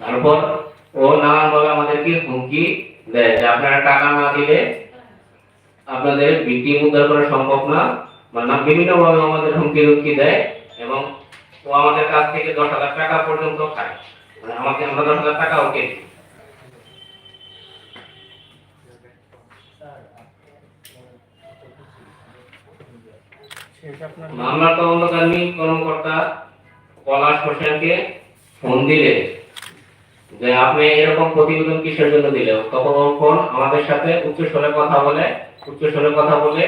তারপর, ও নানানভাবে আমাদেরকে হুমকি দেয় যে আপনারা টাকা না দিলে আপনাদের টিম উদ্ধার করা সম্ভব না মানে বিভিন্ন ভাবে আমাদের হুমকি হুমকি দেয় এবং ও আমাদের কাছ থেকে দশ হাজার টাকা পর্যন্ত খায় মানে আমাকে আমরা দশ হাজার টাকা ওকে দিই। মামলার তদন্তকারী কর্মকর্তা পলাশ হোসেনকে ফোন দিলে যে আপনি এরকম প্রতিবেদন কিসের জন্য দিলেন? তখন ফোন আমাদের সাথে উচ্চ স্বরে কথা বলে উচ্চ স্বরে কথা বলে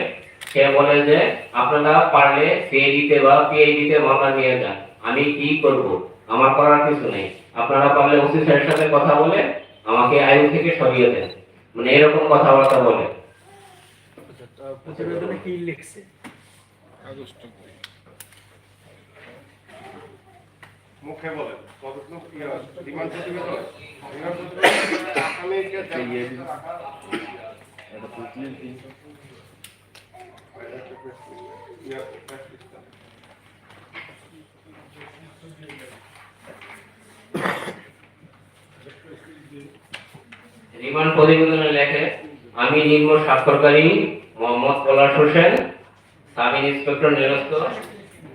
সে বলে যে আপনারা পারলে সিআইডিতে বা পিআইডিতে মামলা নিয়ে যান। আমি কি করব? আমার করার কিছু নেই। আপনারা পারলে ওসি স্যারের সাথে কথা বলে আমাকে আইন থেকে সরিয়ে দেন। মানে এরকম কথাবার্তা বলে। আচ্ছা, তো প্রতিবেদনে কি লিখছে? মুখে বলেন। কতটুকু ইয়ে, রিমান্ড প্রতিবেদন আসামিকে ইয়ে। রিমান্ড প্রতিবেদনে লেখে আমি নিম্ন স্বাক্ষরকারী মোহাম্মদ পলাশ হোসেন সাব ইন্সপেক্টর নিরস্ত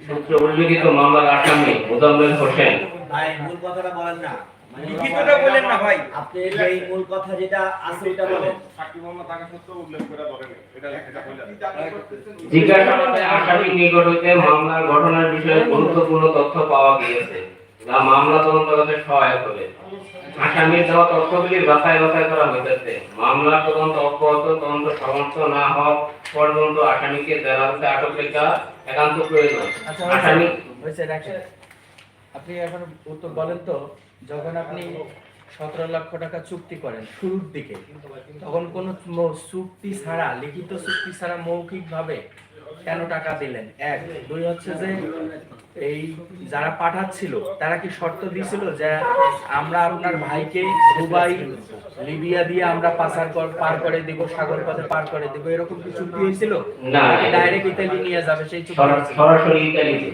সূত্র উল্লেখিত মামলার আসামি মুজাম্মেল হোসেন। ভাই মূল কথাটা বলেন না। মানে লিখিতটা বলেন না ভাই। আপনি এই মূল কথা যেটা আছে ওটা বলেন। সাক্ষী মোহাম্মদ থাকা সত্ত্বেও উল্লেখ করে ধরেন এটা এটা বললেন জিজ্ঞাসাবাদে আসামির নিকট হইতে মামলার ঘটনার বিষয়ে গুরুত্বপূর্ণ তথ্য পাওয়া গিয়েছে যা মামলা তদন্তকারীকে সহায়ক হবে। আসামির দেওয়া তথ্যগুলি বাছাই বাছাই করা হইতেছে। মামলার তদন্ত অব্যাহত তদন্ত সমাপ্ত না হওয়া পর্যন্ত আসামিকে জেলাতে আটক রেখা একান্ত প্রয়োজন আচ্ছা আসামি আপনি এখন উত্তর বলেন তো যখন আপনি সতেরো লক্ষ টাকা চুক্তি করেন শুরুর দিকে তখন কোনো চুক্তি ছাড়া লিখিত চুক্তি ছাড়া মৌখিক ভাবে কেন টাকা দিলেন? এক। দুই হচ্ছে যে এই যারা পাঠাচ্ছিল তারা কি শর্ত দিয়েছিল যে আমরা আপনার ভাইকে দুবাই লিবিয়া দিয়ে আমরা পাচার পার করে দিব সাগর পথে পার করে দিব এরকম কি চুক্তি হয়েছিল না। ডাইরেক্ট ইতালি নিয়ে যাবে সেই চুক্তি? সরাসরি ইতালিতে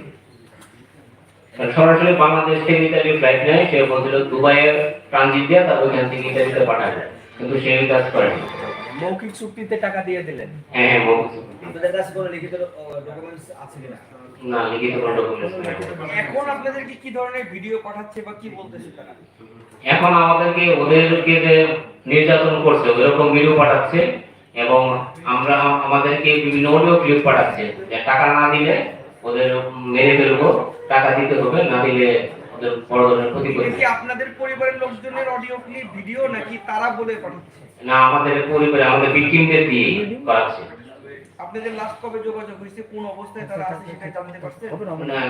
সরাসরি বাংলাদেশ থেকে ইতালি ফ্লাইট নেয় সে বলছিল দুবাইয়ের ট্রানজিট দিয়ে তারপর ওখান থেকে ইতালিতে কিন্তু সে কাজ করেনি। মৌখিক চুক্তিতে টাকা দিয়ে দিলেন। হ্যাঁ হ্যাঁ মৌখিক। আপনাদের কাছে কোনো লিখিত ডকুমেন্টস আছে কিনা? না লিখিত কোনো ডকুমেন্টস এখন আপনাদেরকে কি ধরনের ভিডিও পাঠাচ্ছে বা কি বলতেছে তারা? এখন আমাদেরকে ওদেরকে যে নির্যাতন করছে ওইরকম ভিডিও পাঠাচ্ছে এবং আমরা আমাদেরকে বিভিন্ন অডিও ক্লিপ পাঠাচ্ছে যে টাকা না দিলে ওদের মেরে ফেলব টাকা দিতে হবে না দিলে ওদের বড় ধরনের ক্ষতি করবে কি আপনাদের পরিবারের লোকজনের অডিও ক্লিপ ভিডিও নাকি তারা বলে পাঠাচ্ছে? না আমাদের পরিবারে আমাদের ভিকটিমদের দিয়ে করাচ্ছে। আপনাদের লাস্ট কবে যোগাযোগ হয়েছে? কোন অবস্থায় তারা আছে সেটা জানতে পারছেন?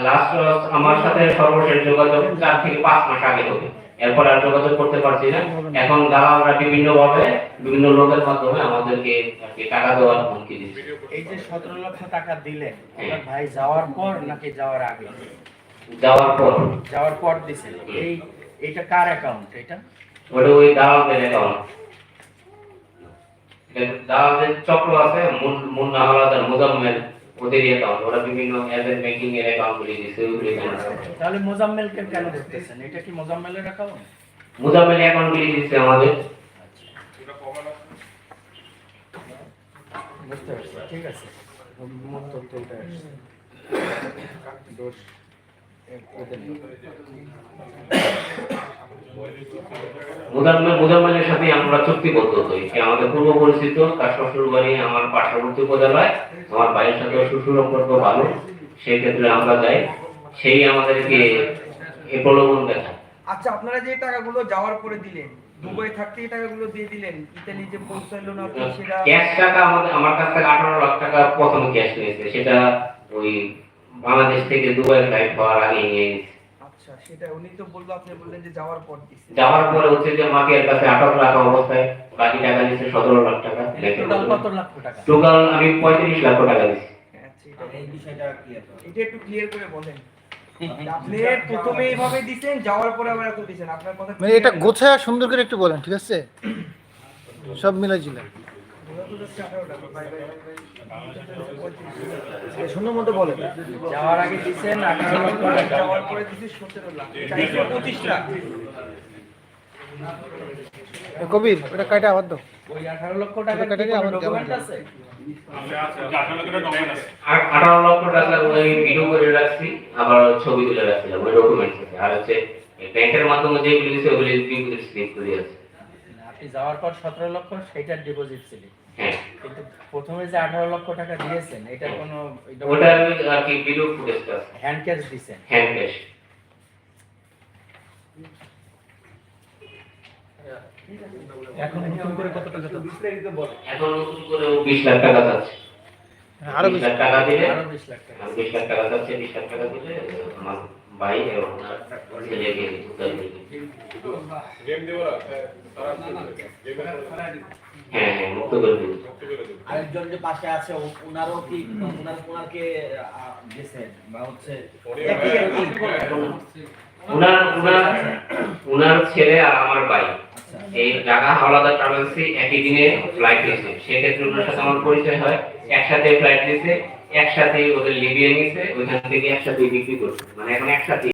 লাস্ট আমার সাথে সর্বশেষ যোগাযোগ চার থেকে পাঁচ মাস আগে হবে। এরপর আর যোগাযোগ করতে পারছি না। এখন দালালরা বিভিন্ন ভাবে বিভিন্ন লোকের মাধ্যমে আমাদেরকে টাকা দেওয়ার হুমকি দিচ্ছে। এই যে সতেরো লক্ষ টাকা দিলেন আপনার ভাই যাওয়ার পর নাকি যাওয়ার আগে? যাওয়ার পর। যাওয়ার পর দিছেন। এই এটা কার অ্যাকাউন্ট এটা? ওটা ওই দালালদের অ্যাকাউন্ট দালালদের চক্র আছে মুন্না হাওলাদার মুজাম্মেল। ওদের অ্যাকাউন্ট ওরা বিভিন্ন এজেন্ট ব্যাংকিং এর অ্যাকাউন্ট গুলি দিচ্ছে ওইগুলি এখানে আছে। তাহলে মোজাম্মেলকে কেন দেখতেছেন? এটা কি মোজাম্মেলের অ্যাকাউন্ট মুজাম্মেল অ্যাকাউন্ট গুলি দিচ্ছে আমাদের। এটা বুঝতে পারছি ঠিক আছে। মোট তথ্য আসছে। দোষ। মুজাম্মেলের সাথে আমরা চুক্তিবদ্ধ হই সে আমাদের পূর্ব পরিচিত তার শ্বশুর বাড়ি আমার পার্শ্ববর্তী উপজেলায় আমার ভাইয়ের সাথে শ্বশুর সম্পর্ক ভালো সেই ক্ষেত্রে আমরা যাই সেই আমাদেরকে এ প্রলোভন দেখায়। আচ্ছা আপনারা যে টাকাগুলো যাওয়ার পরে দিলেন দুবাই থাকতে এই টাকাগুলো দিয়ে দিলেন ইতালি যে পৌঁছাইলো না সেটা ক্যাশ টাকা আমাদের আমার কাছ থেকে আঠারো লাখ টাকা প্রথম ক্যাশ নিয়েছে সেটা ওই বাংলাদেশ থেকে দুবাই ফ্লাইট হওয়ার আগে নিয়ে গেছে আচ্ছা সেটা উনি তো বলল আপনি বললেন যে যাওয়ার পর দিচ্ছে যাওয়ার পরে হচ্ছে যে মাকের কাছে আটক রাখা অবস্থায় বাকি টাকা নিচ্ছে সতেরো লাখ টাকা। টোটাল কত লক্ষ টাকা? টোটাল আমি পঁয়ত্রিশ লাখ টাকা দিচ্ছি আচ্ছা এটা এই বিষয়টা ক্লিয়ার এটা একটু ক্লিয়ার করে বলেন। আপনি প্রথমে এইভাবে দিছেন যাওয়ার পরে আবার এত দিছেন। আপনার কথা মানে এটা গোছায় সুন্দর করে একটু বলেন ঠিক আছে? সব মিলাই জিলা সুন্দর মতো বলেন যাওয়ার আগে দিছেন আঠারো লক্ষ টাকা যাওয়ার পরে দিছি সতেরো লাখ পঁচিশ লাখ কবির ওটা কাটা আবার দাও। ওই আঠারো লক্ষ টাকা কেটে দিয়ে আবার ডকুমেন্ট আছে? আঠারো লক্ষ টাকা ওই ভিডিও করে রাখছি আবার ছবি তুলে রাখছিলাম ওই ডকুমেন্টস আছে। আর হচ্ছে ব্যাংকের মাধ্যমে যেগুলি দিয়েছে ওগুলি স্লিপ করে আছে আপনি যাওয়ার পর সতেরো লক্ষ সেটার ডিপোজিট ছিল। হ্যাঁ কিন্তু প্রথমে যে আঠারো লক্ষ টাকা দিয়েছেন এটার কোনো ওটা আর কি ভিডিও ফুটেজটা হ্যান্ড ক্যাশ দিছেন হ্যান্ড ক্যাশ। এখন নতুন করে কত টাকা এখন নতুন করে ও বিশ লাখ টাকা চাচ্ছে। হ্যাঁ, আরও বিশ বেশি লাখ। টাকা দিলে আরও বিশ লাখ টাকা। আর বিশ লাখ টাকা চাচ্ছে বিশ লাখ টাকা দিলে আমার ভাই এবং ওনার ছেলেকে উদ্ধার দিবে। গেম দেবো হ্যাঁ হ্যাঁ করে আরেকজন যে পাশে আছে ওনারও কি ওনার আহ, গেছেন বা হচ্ছে উনার উনার উনার ছেলে আর আমার ভাই। আচ্ছা। এই ঢাকা হাওলাদার ট্রাভেলসে একই দিনে ফ্লাইট নিয়েছে সেক্ষেত্রে ওনার সাথে আমার পরিচয় হয়। একসাথে ফ্লাইট নিয়েছে একসাথে ওদের লিবিয়ে নিয়েছে ওইখান থেকে একসাথে বিক্রি করছে। মানে এখন একসাথে